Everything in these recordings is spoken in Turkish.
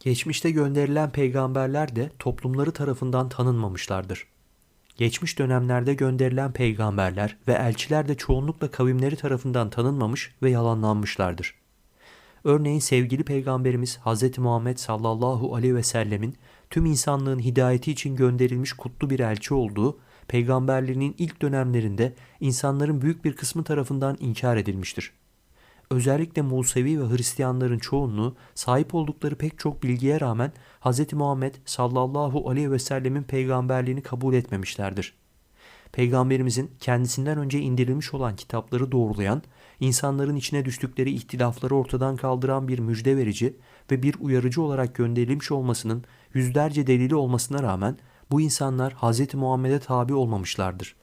Geçmişte gönderilen peygamberler de toplumları tarafından tanınmamışlardır. Geçmiş dönemlerde gönderilen peygamberler ve elçiler de çoğunlukla kavimleri tarafından tanınmamış ve yalanlanmışlardır. Örneğin sevgili peygamberimiz Hz. Muhammed sallallahu aleyhi ve sellemin tüm insanlığın hidayeti için gönderilmiş kutlu bir elçi olduğu peygamberliğinin ilk dönemlerinde insanların büyük bir kısmı tarafından inkar edilmiştir. Özellikle Musevi ve Hristiyanların çoğunluğu sahip oldukları pek çok bilgiye rağmen Hz. Muhammed sallallahu aleyhi ve sellemin peygamberliğini kabul etmemişlerdir. Peygamberimizin kendisinden önce indirilmiş olan kitapları doğrulayan, insanların içine düştükleri ihtilafları ortadan kaldıran bir müjde verici ve bir uyarıcı olarak gönderilmiş olmasının yüzlerce delili olmasına rağmen bu insanlar Hz. Muhammed'e tabi olmamışlardır.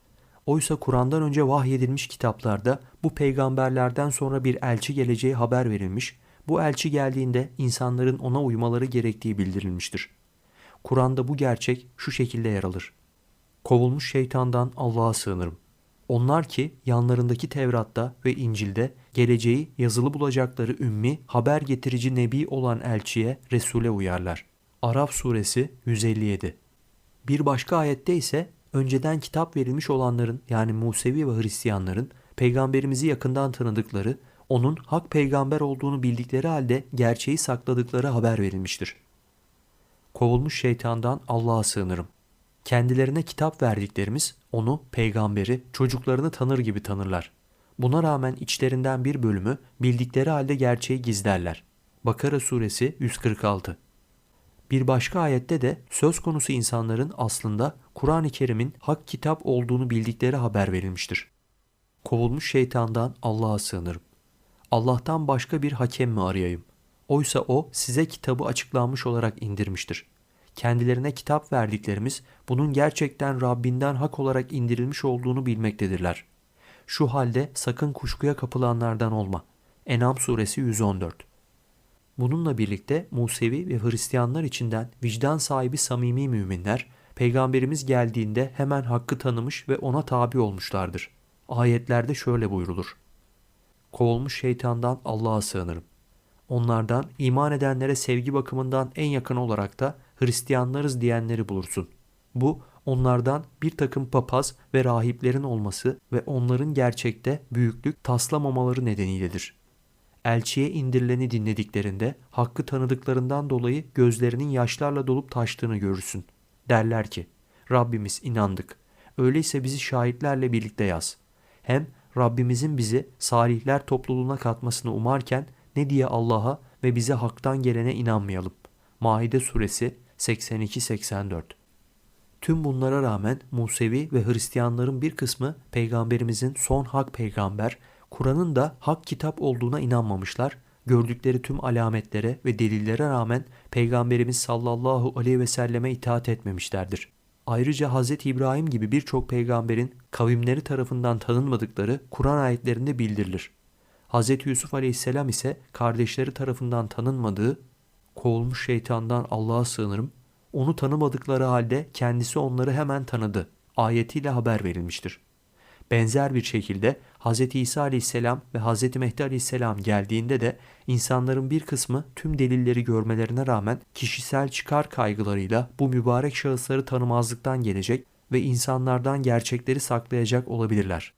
Oysa Kur'an'dan önce vahyedilmiş kitaplarda bu peygamberlerden sonra bir elçi geleceği haber verilmiş, bu elçi geldiğinde insanların ona uymaları gerektiği bildirilmiştir. Kur'an'da bu gerçek şu şekilde yer alır. Kovulmuş şeytandan Allah'a sığınırım. Onlar ki yanlarındaki Tevrat'ta ve İncil'de geleceği yazılı bulacakları ümmi, haber getirici nebi olan elçiye, Resul'e uyarlar. Araf suresi 157 Bir başka ayette ise önceden kitap verilmiş olanların yani Musevi ve Hristiyanların peygamberimizi yakından tanıdıkları, onun hak peygamber olduğunu bildikleri halde gerçeği sakladıkları haber verilmiştir. Kovulmuş şeytandan Allah'a sığınırım. Kendilerine kitap verdiklerimiz onu, peygamberi, çocuklarını tanır gibi tanırlar. Buna rağmen içlerinden bir bölümü bildikleri halde gerçeği gizlerler. Bakara suresi 146 Bir başka ayette de söz konusu insanların aslında Kur'an-ı Kerim'in hak kitap olduğunu bildikleri haber verilmiştir. Kovulmuş şeytandan Allah'a sığınırım. Allah'tan başka bir hakem mi arayayım? Oysa o size kitabı açıklanmış olarak indirmiştir. Kendilerine kitap verdiklerimiz bunun gerçekten Rabbinden hak olarak indirilmiş olduğunu bilmektedirler. Şu halde sakın kuşkuya kapılanlardan olma. Enam suresi 114 Bununla birlikte Musevi ve Hristiyanlar içinden vicdan sahibi samimi müminler, Peygamberimiz geldiğinde hemen hakkı tanımış ve ona tabi olmuşlardır. Ayetlerde şöyle buyrulur. Kovulmuş şeytandan Allah'a sığınırım. Onlardan iman edenlere sevgi bakımından en yakın olarak da Hristiyanlarız diyenleri bulursun. Bu onlardan bir takım papaz ve rahiplerin olması ve onların gerçekte büyüklük taslamamaları nedeniyledir. Elçiye indirileni dinlediklerinde hakkı tanıdıklarından dolayı gözlerinin yaşlarla dolup taştığını görürsün. Derler ki Rabbimiz inandık. Öyleyse bizi şahitlerle birlikte yaz. Hem Rabbimizin bizi salihler topluluğuna katmasını umarken ne diye Allah'a ve bize haktan gelene inanmayalım. Maide suresi 82-84 Tüm bunlara rağmen Musevi ve Hristiyanların bir kısmı peygamberimizin son hak peygamber, Kur'an'ın da hak kitap olduğuna inanmamışlar, gördükleri tüm alametlere ve delillere rağmen peygamberimiz sallallahu aleyhi ve selleme itaat etmemişlerdir. Ayrıca Hz. İbrahim gibi birçok peygamberin kavimleri tarafından tanınmadıkları Kur'an ayetlerinde bildirilir. Hz. Yusuf aleyhisselam ise kardeşleri tarafından tanınmadığı, kovulmuş şeytandan Allah'a sığınırım, onu tanımadıkları halde kendisi onları hemen tanıdı ayetiyle haber verilmiştir. Benzer bir şekilde Hz. İsa aleyhisselam ve Hz. Mehdi aleyhisselam geldiğinde de insanların bir kısmı tüm delilleri görmelerine rağmen kişisel çıkar kaygılarıyla bu mübarek şahısları tanımazlıktan gelecek ve insanlardan gerçekleri saklayacak olabilirler.